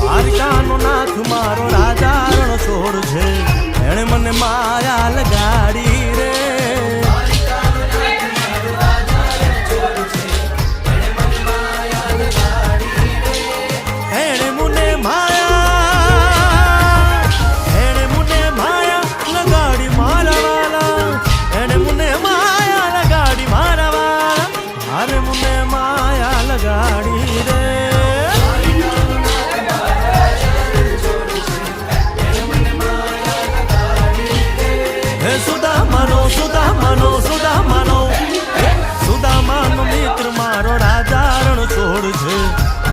દ્વારકાનો નાથ મારો માનો સુધા માનો સુધા માનો સુધા માનો મિત્ર મારો રાજા છોડ છે.